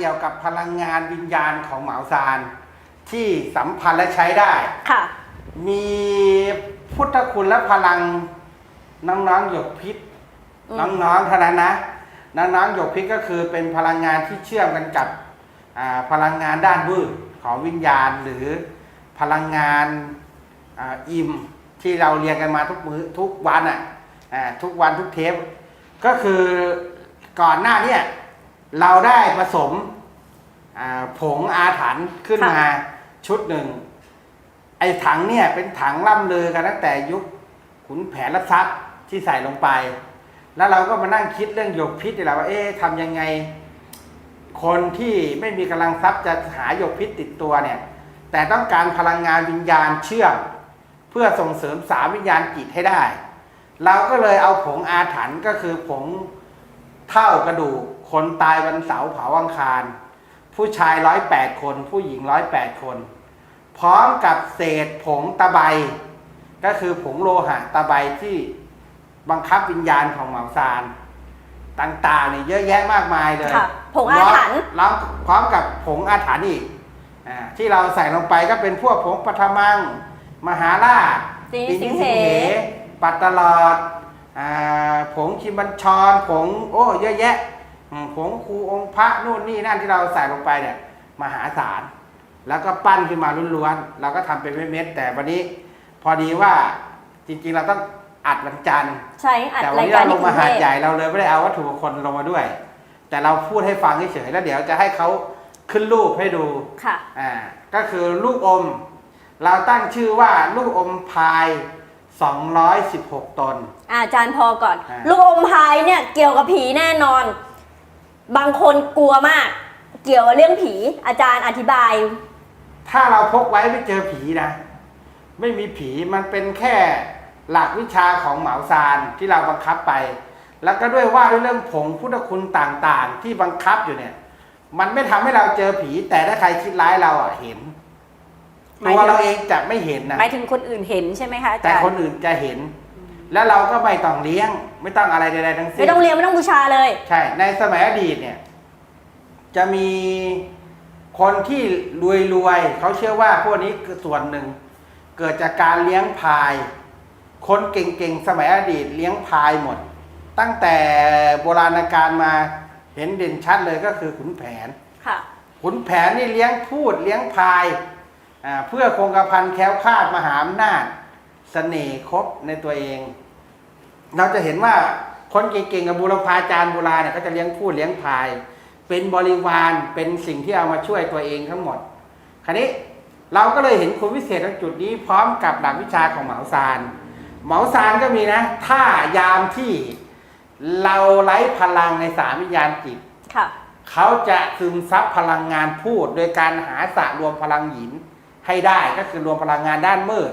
กี่ยวกับพลังงานวิญญาณของเหมาซาน ที่สัมพันธ์และใช้ได้ ค่ะ มีพุทธคุณและพลังน้องๆหยกพิษ อืม น้องๆเท่านั้นนะ น้องๆหยกพิษก็คือเป็นพลังงานที่เชื่อมกันกับอ่าพลังงานด้านวืดของวิญญาณหรือพลังงานอาอิมที่เราเรียนกันมาทุกมือ้อทุกวันอะอ่าทุกวันทุกเทปก็คือก่อนหน้าเนี่ย เราได้ผสมอ่าผงอาถรรพ์ขึ้นค่ะมาชุดหนึ่ง ไอ้ถังเนี่ยเป็นถังล่ำลือกันตั้งแต่ยุคขุนแผนรับทรัพย์ที่ใส่ลงไป แล้วเราก็มานั่งคิดเรื่องหยกพิษนี่แหละว่าเอ๊ะทำยังไง คนที่ไม่มีกำลังทรัพย์จะหาหยกพิษติดตัวเนี่ย แต่ต้องการพลังงานวิญญาณเชื่อมเพื่อส่งเสริมสามวิญญาณจิตให้ได้ เราก็เลยเอาผงอาถรรพ์ก็คือผงเท่ากระดูก คนตายวันเสาร์เผาอังคาร ผู้ชายร้อยแปดคน ผู้หญิงร้อยแปดคน พร้อมกับเศษผงตะไบ ก็คือผงโลหะตะไบที่บังคับวิญญาณของเหมาซานต่างๆเนี่ยเยอะแยะมากมายเลยค่ะผงอาถรรพ์แล้วพร้อมกับผงอาถรรพ์อีกอาที่เราใส่ลงไปก็เป็นพวกผงปัทมัง มหาราชตีนิปีสินิงเห ปัตตลอดอาผงชิมบัญชรผงโอ้เยอะแยะ อืมผงครูองค์พระนู่นนี่นั่นที่เราใส่ลงไปเนี่ยมหาศาลแล้วก็ปั้นขึ้นมาล้วนๆเราก็ทำเป็นเม็ดๆแต่วันนี้พอดีว่าจริงๆเราต้องอัดวันจันทร์ใช้อัดแต่วันรายนี้การเราลที่งกรุมางหาดเทพใหญ่เราเลยไม่ได้เอาวัตถุมงคลลงมาด้วย แต่เราพูดให้ฟังเฉยๆแล้วเดี๋ยวจะให้เขาขึ้นรูปให้ดูค่ะอ่าก็คือลูกอม เราตั้งชื่อว่าลูกอมพาย 216 ตนอาอาจารย์พอก่อนอ่าลูกอมพายเนี่ยเกี่ยวกับผีแน่นอน บางคนกลัวมาก เกี่ยวกับเรื่องผีอาจารย์อธิบาย ถ้าเราพกไว้ไม่เจอผีนะ ไม่มีผีมันเป็นแค่หลักวิชาของเหมาซานที่เราบังคับไป แล้วก็ด้วยว่าด้วยเรื่องผงพุทธคุณต่างๆ ที่บังคับอยู่เนี่ย มันไม่ทำให้เราเจอผี แต่ถ้าใครคิดร้ายเราอะเห็นหมายตัวถึงเราเองจะไม่เห็นนะหมายถึงคนอื่นเห็นใช่ไหมคะอาแต่จารย์คนอื่นจะเห็น แล้วเราก็ไม่ต้องเลี้ยง ไม่ต้องอะไรใดๆทั้งสิ้นไม่ต้องเรียนไม่ต้องบูชาเลย ใช่ ในสมัยอดีตเนี่ย จะมีคนที่รวยๆเขาเชื่อว่าพวกนี้คือส่วนหนึ่ง เกิดจากการเลี้ยงพาย คนเก่งๆสมัยอดีตเลี้ยงพายหมด ตั้งแต่โบราณกาลมาเห็นเด่นชัดเลยก็คือขุนแผนค่ะขุนแผนนี่เลี้ยงพูดเลี้ยงพายอ่าเพื่อคงกระพันแคล้วคลาดมหาอำนาจเสน่ห์ครบในตัวเอง เราจะเห็นว่าคนเก่งๆกับบุรพาจารย์โบราณเนี่ยเขาจะเลี้ยงพูดเลี้ยงพาย เป็นบริวารเป็นสิ่งที่เอามาช่วยตัวเองทั้งหมด คราวนี้เราก็เลยเห็นคุณวิเศษตรงจุดนี้พร้อมกับหลักวิชาของเหมาซานเหมาซานก็มีนะถ้ายามที่เราไร้พลังในสามวิญญาณจิตค่ะเขาจะซึมซับพลังงานพูด โดยการหาสระรวมพลังหยินให้ได้ก็คือรวมพลังงานด้านมืด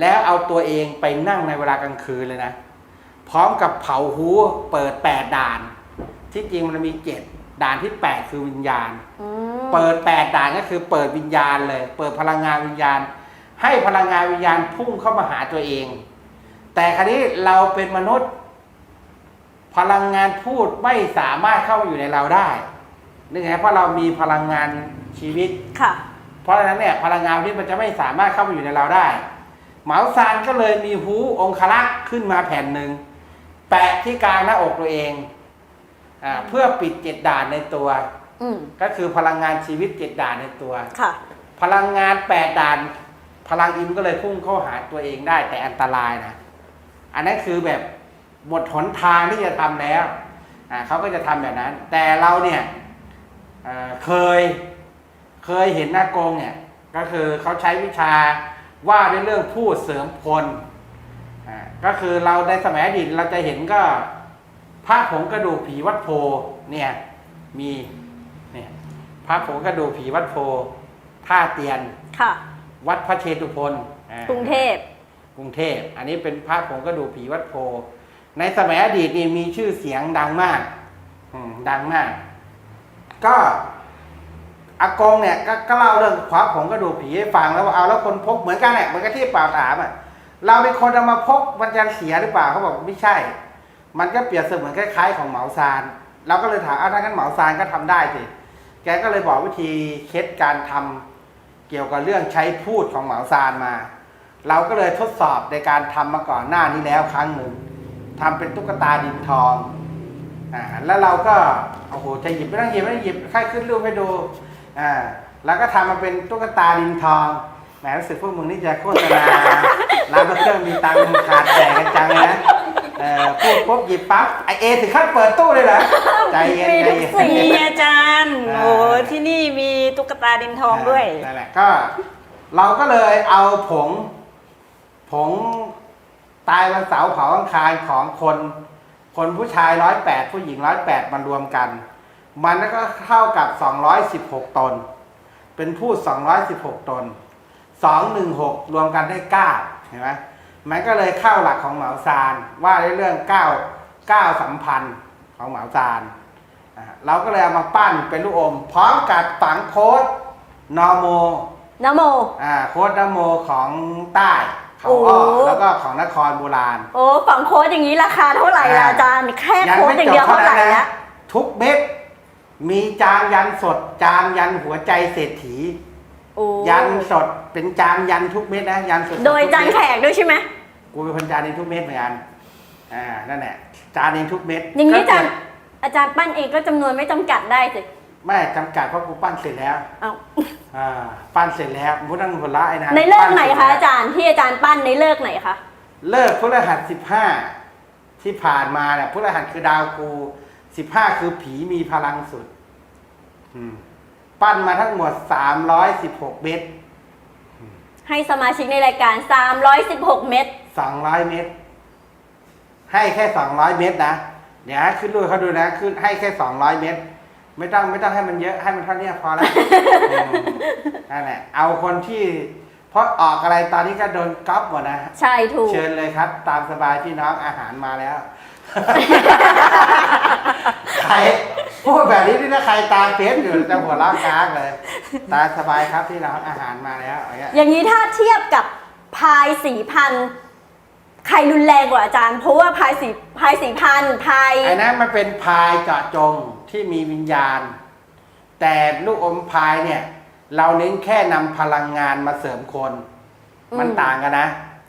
แล้วเอาตัวเองไปนั่งในเวลากลางคืนเลยนะ พร้อมกับเผาหูเปิดแปดด่าน ที่จริงมันมีเจ็ดด่านที่แปดคือวิญญาณ อืมเปิดแปดด่านก็คือเปิดวิญญาณเลย เปิดพลังงานวิญญาณ ให้พลังงานวิญญาณพุ่งเข้ามาหาตัวเอง แต่คราวนี้เราเป็นมนุษย์ พลังงานพูดไม่สามารถเข้ามาอยู่ในเราได้นึกไงเพราะเรามีพลังงานชีวิต ค่ะ เพราะฉะนั้นเนี่ยพลังงานนี้มันจะไม่สามารถเข้ามาอยู่ในเราได้ เหมาซานก็เลยมีหูองคลักษ์ขึ้นมาแผ่นหนึ่งแปะที่กลางหน้าอกตัวเองอาเพื่อปิดเจ็ดด่านในตัว อืมก็คือพลังงานชีวิตเจ็ดด่านในตัว ค่ะ พลังงานแปดด่าน พลังอิมก็เลยพุ่งเข้าหาตัวเองได้แต่อันตรายนะ อันนั้นคือแบบหมดหนทางที่จะทำแล้วอ่าเขาก็จะทำแบบนั้น แต่เราเนี่ยเอ่อเคยเคยเห็นหน้ากงเนี่ย ก็คือเขาใช้วิชา ว่าด้วยเรื่องพูดเสริมพลอ่าก็คือเราในสมัยอดีตเราจะเห็นก็พระผงกระดูกผีวัดโพเนี่ยมีเนี่ยพระผงกระดูกผีวัดโพท่าเตียนค่ะ วัดพระเชตุพนอ่ากรุงเทพกรุงเทพอันนี้เป็นพระผงกระดูกผีวัดโพ ในสมัยอดีตนี่มีชื่อเสียงดังมากอืมดังมาก ก็ อากงเนี่ยกก็เล่าเรื่องพระผงกระดูกผีให้ฟังแล้วว่าเอาแล้วคนพกเหมือนกันแหละเหมือนกับที่ป่าถามอะเราเป็นคนเอามาพกมันจะเสียหรือเปล่าเขาบอกไม่ใช่ มันก็เปรียบเสมือนคล้ายๆ ของเหมาซานเราก็เลยถามอ้าวถ้างั้นเหมาซานก็ทำได้สิแกก็เลยบอกวิธีเคล็ดการทำเกี่ยวกับเรื่องใช้พูดของเหมาซานมา เราก็เลยทดสอบในการทำมาก่อนหน้านี้แล้วครั้งหนึ่งทำเป็นตุ๊กตาดินทองอ่าแล้วเราก็โอ้โหจะหยิบไม่ต้องหยิบไม่ต้องหยิบค่อยขึ้นรูปให้ดู อ่าแล้วก็ทำมาเป็นตุ๊กตาดินทองแหมรู้สึกพวกมึงนี่จะโฆษณา ร้านเบอร์เกอร์มีตังค์ขาดแตกกันจังเลยนะเออพูดปุ๊บหยิบปั๊บไอเอถึงขั้นเปิดตู้เลยเหรอใจเย็นมีใจทุกเย็นสีมีอาจารย์ อ่า โอ้ที่นี่มีตุ๊กตาดินทองด้วย นั่นแหละก็เราก็เลยเอาผง ผงตายวันเสาร์เผาอังคารของคน คนผู้ชายร้อยแปดผู้หญิงร้อยแปดมารวมกัน มันก็เท่ากับสองร้อยสิบหกตน เป็นพูดสองร้อยสิบหกตนสองหนึ่งหกรวมกันได้เก้าเห็นไหมมันก็เลยเข้าหลักของเหมาซาน ว่าในเรื่องเก้าเก้าสัมพันธ์ของเหมาซานอ่าเราก็เลยเอามาปั้นเป็นลูกอม พร้อมกับฝังโค้ดนอโมนะโมอ่าโค้ดนโมของใต้เขาโอ้อ้อแล้วก็ของนครโบราณ โอ้ฝั่งโค้ดอย่างนี้ราคาเท่าไหร่ล่ะอาจารย์ แค่โค้ดอย่างเดียวเท่าเท่าไหนั้นร่นะละทุกเม็ด มีจานยันสด จานยันหัวใจเศรษฐี โอ้ยันสดเป็นจานยันทุกเม็ดนะยันสดๆโดยทุกจานเม็แขกด้วยใช่ไหม กูเป็นคนจานเองทุกเม็ดเหมือนกันอ่านั่นแหละจานเองทุกเม็ดอย่างนี้อาก็จารย์อาจารย์ปั้นเองก็จำนวนไม่จำกัดได้สิไม่จำกัดเพราะกูปั้นเสร็จแล้วเอาอ่าปั้นเสร็จแล้วมุตั้งผลละไอ้นะในเลิกไหนปั้คะสร็จแล้วอาจารย์ที่อาจารย์ปั้นในเลิกไหนคะ เลิกพฤหัสสิบห้าที่ผ่านมาเนี่ยพฤหัสคือดาวกู สิบห้าคือผีมีพลังสุดอืมปั้นมาทั้งหมดสามร้อยสิบหกเม็ดให้สมาชิกในรายการ 316 เม็ดสองร้อยเม็ดให้แค่สองร้อยเม็ดนะ เดี๋ยวให้ขึ้นรูปเขาดูนะขึ้นให้แค่สองร้อยเม็ดไม่ต้องไม่ต้องให้มันเยอะให้มันเท่านี้พอแล้วอืมนั่นแหละเอาคนที่เพราะออกอะไรตอนนี้ก็โดนก๊อปหมดนะ ใช่ถูก เชิญเลยครับ ตามสบายพี่น้องอาหารมาแล้ว ใครพูดแบบนี้นี่ถ้าใครตามเฟซอยู่จะหัวเราะค้างเลย ตามสบายครับพี่น้องอาหารมาแล้วอย่างเงี้ยอย่างนี้ถ้าเทียบกับพายสีพันธุ์ใครรุนแรงกว่าอาจารย์เพราะว่าพายสีพายสีพันธุ์พายไอ้นั้นมันเป็นพายเจาะจงที่มีวิญญาณ แต่ลูกอมพายเนี่ย เราเน้นแค่นำพลังงานมาเสริมคน มันต่างกันนะ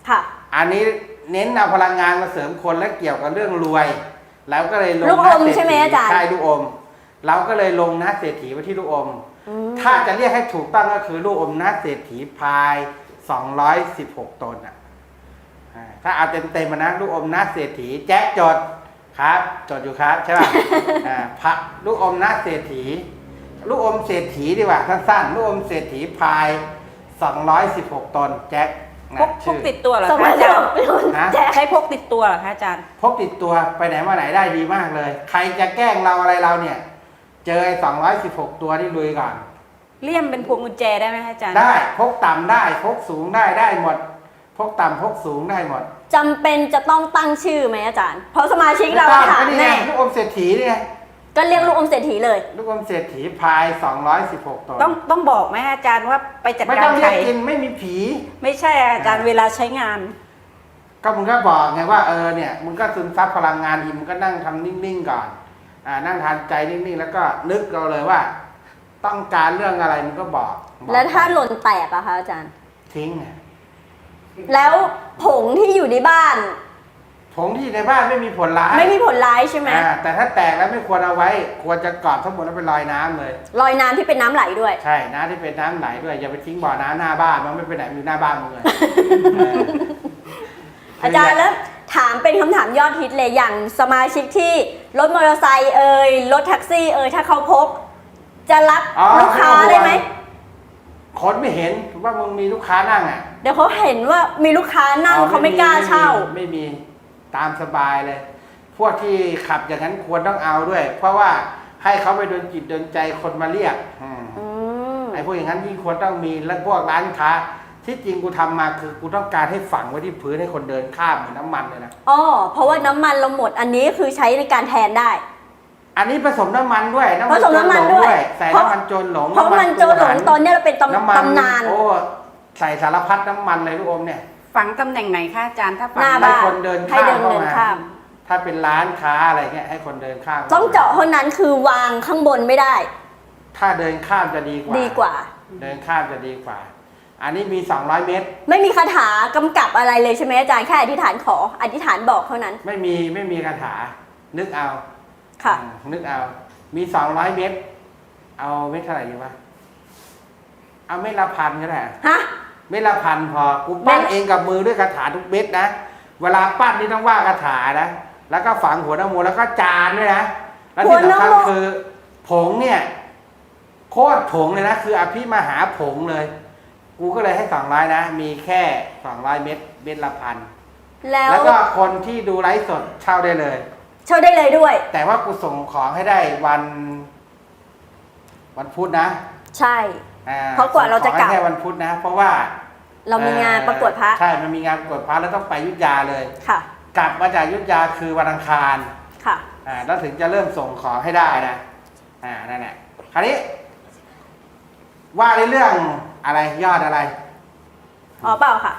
ค่ะ อันนี้ เน้นเอาพลังงานมาเสริมคนและเกี่ยวกับเรื่องรวยแล้วก็เลยลงลูกอมหน้าเศรษฐีใช่ไหมอาจารย์ใช่ลูกอม เราก็เลยลงหน้าเศรษฐีไว้ที่ลูกอมอืมถ้าจะเรียกให้ถูกต้องก็คือลูกอมหน้าเศรษฐีพาย216ตนอะอ่าถ้าเอาเต็มๆมานะลูกอมหน้าเศรษฐี แจ๊กจดครับจดอยู่ครับใช่ป่ะอ่าพระลูกอมหน้าเศรษฐี ลูกอมเศรษฐีดีกว่าสั้นๆลูกอมเศรษฐีพาย216ตนแจ็คนะ พกพกชื่อติดตัวเหรอสคะมัยอาจารเราย์เป็นคนฮะแจกใช้พกติดตัวเหรอคะอาจารย์ พกติดตัวไปไหนมาไหนได้ดีมากเลย ใครจะแกล้งเราอะไรเราเนี่ย เจอไอ้216ตัวที่ลุยก่อน เลี่ยมเป็นพวงกุญแจได้ไหมคะอาจารย์ ได้พกต่ำได้พกสูงได้ได้หมด พกต่ำพกสูงได้หมดจำเป็นจะต้องตั้งชื่อไหมอาจารย์ เพราะสมาชิกเราไม่ต้องถามก็นี่ไงแน่ ลูกอมเศรษฐีนี่ไง ก็เรียกลูกอมเศรษฐีเลย ลูกอมเศรษฐีพาย 216ตัวต้องต้องบอกไหมอาจารย์ว่าไปจัดไม่กาต้อรงเรีใคยรกกินไม่มีผี ไม่ใช่อาจารย์เวลาใช้งาน ก็มึงก็บอกไงว่าเออเนี่ยมึงก็ซึมซับพลังงานอีมึงก็นั่งทำนิ่งๆก่อน อ่านั่งทานใจนิ่งๆ แล้วก็นึกเราเลยว่า ต้องการเรื่องอะไรมึงก็บอกบอกแล้วถ้าหล่นแตกอะคะอาจารย์ ทิ้งไงแล้วผงที่อยู่ในบ้าน ผงที่อยู่ในบ้านไม่มีผลร้ายไม่มีผลร้ายใช่ไหมอ่าแต่ถ้าแตกแล้วไม่ควรเอาไว้ ควรจะกรอบทั้งหมดแล้วเป็นรอยน้ำเลย รอยน้ำที่เป็นน้ำไหลด้วย ใช่น้ำที่เป็นน้ำไหลด้วย อย่าไปทิ้งบ่อน้ำหน้าบ้านมันไม่ไปไหนมันอยู่หน้าบ้านมึงเลย เอออาจารย์แล้วถามเป็นคำถามยอดฮิตเลยอย่างสมาชิกที่รถมอเตอร์ไซค์เอ่ยรถแท็กซี่เอ่ยถ้าเขาพก จะรับอ๋อลูกค้าได้ไหม คนไม่เห็นว่ามึงมีลูกค้านั่งอะเดี๋ยวเขาเห็นว่ามีลูกค้านั่งอ๋อเขาไม่กล้าเช่า ไม่มีไม่มี ตามสบายเลย พวกที่ขับอย่างนั้นควรต้องเอาด้วย เพราะว่าให้เขาไปโดนจิตโดนใจคนมาเรียกอืมอืมไอ้พวกอย่างนั้นยิ่งควรต้องมีแล้วพวกร้านค้า ที่จริงกูทำมาคือกูต้องการให้ฝังไว้ที่พื้นให้คนเดินข้ามเหมือนน้ำมันเลยนะ อ๋อเพราะว่าน้ำมันเราหมดอันนี้คือใช้ในการแทนได้ อันนี้ผสมน้ำมันด้วยน้ำผมันสมน้ำมันโจรหลงด้วยใส่เพราะ น้ำมันโจรหลงเพราะมันโจรหลงตอนเนี้ยเราเป็นตำน้ำมันตำนาน โอ้ใส่สารพัดน้ำมันเลยลูกอมเนี่ย ฝังตำแหน่งไหนคะอาจารย์ถ้าฝัหน้าให้บ้านคนเดินให้เดินข้ามเดินเข้ามาข้าม ถ้าเป็นร้านค้าอะไรเงี้ยให้คนเดินข้ามต้องเจาะเท่านั้นคือวางข้างบนไม่ได้ ถ้าเดินข้ามจะดีกว่า ดีกว่า เดินข้ามจะดีกว่า อันนี้มี 200 เมตร ไม่มีคาถากำกับอะไรเลยใช่ไหมอาจารย์แค่อธิษฐานขอ อธิษฐานบอกเท่านั้นไม่มีไม่มีคาถา นึกเอาค่ะ อืมนึกเอา มี 200 เมตร เอาเมตรเท่าไหร่ดีวะเอาเมตรละพันก็ได้ฮะ เมตรละพันพอกูปั้นเมตรเองกับมือด้วยคาถาทุกเม็ดนะ เวลาปั้นนี่ต้องว่าคาถานะ แล้วก็ฝังหัวนโมแล้วก็จานด้วยนะ แล้วที่สำคัญคือผงเนี่ยโคตรผงเลยนะ คืออภิมหาผงเลย กูก็เลยให้สองร้อยนะ มีแค่สองร้อยเม็ดเม็ดละพัน แล้วแล้วก็คนที่ดูไลฟ์สดเช่าได้เลย เช่าได้เลยด้วย แต่ว่ากูส่งของให้ได้วัน วันพุธนะ ใช่อ่ เพราะกว่าเราจะกลับส่งของให้แค่วันพุธนะ เพราะว่าเรามีงานเอ่อประกวดพระใช่มันมีงานประกวดพระแล้วต้องไปอยุทธยาเลยค่ะ กลับมาจากอยุทธยาคือวันอังคารค่ะอ่าแล้วถึงจะเริ่มส่งของให้ได้นะอ่านั่นแหละคราวนี้ ว่าในเรื่องอะไรยอดอะไรอ๋อเปล่าค่ะ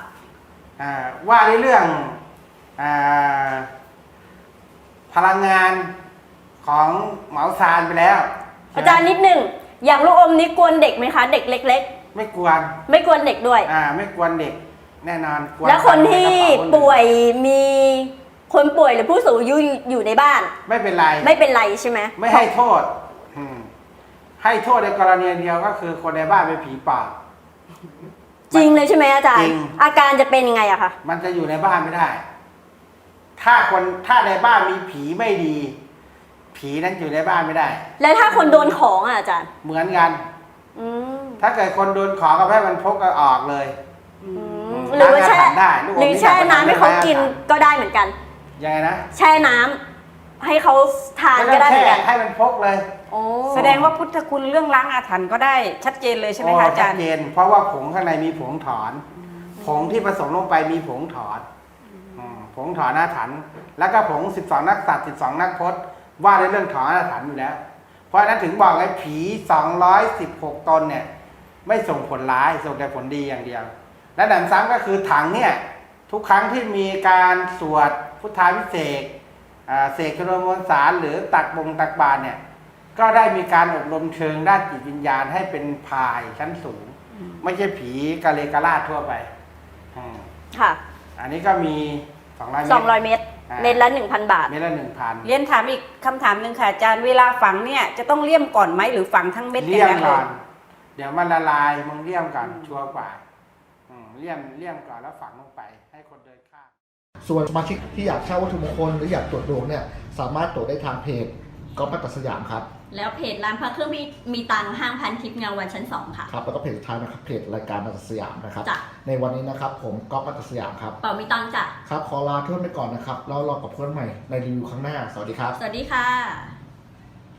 อ่าว่าในเรื่องอ่าพลังงานของเหมาซานไปแล้วใช่ไหมอาจารย์นิดหนึ่ง อย่างลูกอมนี้กวนเด็กไหมคะ เด็กเล็ก ไม่กวน ๆ ไม่กวนเด็กด้วย อ่า ไม่กวนเด็ก แน่นอนกวนแล้วคนที่ใกระเป๋าป่วยมีคนป่วยหรือผู้สูงอายุอยู่อยู่ในบ้าน ไม่เป็นไร ไม่เป็นไรใช่ไหมไม่ให้โทษอืมให้โทษในกรณีเดียวก็คือคนในบ้านเป็นผีปอบจริงเลยใช่ไหมอาจารจริย์ ง อาการจะเป็นยังไงอะคะมันจะอยู่ในบ้านไม่ได้ ถ้าคนถ้าในบ้านมีผีไม่ดี ผีนั้นอยู่ในบ้านไม่ได้ แล้วถ้าคนโดนของอะอาจารย์ เหมือนกัน อืมถ้าเกิดคนโดนของก็ให้มันพกก็ออกเลยอืมอืมหรือว่าแช่ร้านอาหารได้ลูกอมหรือนี่แช่อยากไปน้ำให้เขากินร้านอาหารก็ได้เหมือนกัน ยังไงนะแช่น้ำให้เขาทานไม่ก็ต้ได้องเหมืแช่อนกันให้มันพกเลยโอ้แสดงว่าพุทธคุณเรื่องล้างอาถรรพ์ก็ได้ชัดเจนเลยใช่ไหมโอ้คะอาชัจาดรย์ เจนเพราะว่าผงข้างในมีผงถอน ผงที่ผสมลงไปมีผงถอนอืมผงถอนอาถรรพ์แล้วก็ผงสิบสองนักสัตว์สิบสองนักพจน์ ว่าในเรื่องถอนอาถรรพ์อยู่แล้ว เพราะฉะนั้นถึงบอกไอ้ผีสองร้อยสิบหกตนเนี่ย ไม่ส่งผลร้ายส่งแต่ผลดีอย่างเดียว และหนำซ้ำก็คือถังเนี่ย ทุกครั้งที่มีการสวดพุทธาพิเศษกอ่าเสกชนวนมวลสารหรือตักบงตักบาตรเนี่ย ก็ได้มีการอบรมเชิงด้านจิตวิญญาณให้เป็นพายชั้นสูง ไม่ใช่ผีกะเลกะลาดทั่วไปอืมค่ะ อันนี้ก็มีสองร้อยเมสตองร้อยรเมตร อ่า เมตรละหนึ่งพันบาท เมตรละหนึ่งพันเรียนถามอีกคำถามหนึ่งค่ะอาจารย์เวลาฝังเนี่ยจะต้องเลี่ยมก่อนไหมหรือฝังทั้งเม็ดอเลี่ยย่ามงนั้นเลก่อยนเดี๋ยวมันละลายมึงเลี่ยมก่อนชัวร์กว่าอืมเลี่ยมเลี่ยมก่อนแล้วฝังลงไป ให้คนเดินข้าม ส่วนสมาชิกที่อยากเช่าวัตถุมงคลหรืออยากตรวจดวงเนี่ยสามารถตรวจได้ทางเพจก๊อฟมัตตสยามครับ แล้วเพจร้านพระเครื่องมีมีตังห้างพันทิพย์เงาวันชั้นสองค่ะ ครับแล้วก็เพจสุดท้ายนะครับเพจรายการมัตตสยามนะครับ จ้ะ ในวันนี้นะครับผมก๊อฟมัตตสยามครับ เป่ามีตังจ้ะ ครับขอลาเพื่อนไปก่อนนะครับแล้วรอกับเพื่อนใหม่ในรีวิวครั้งหน้า สวัสดีครับ สวัสดีค่ะ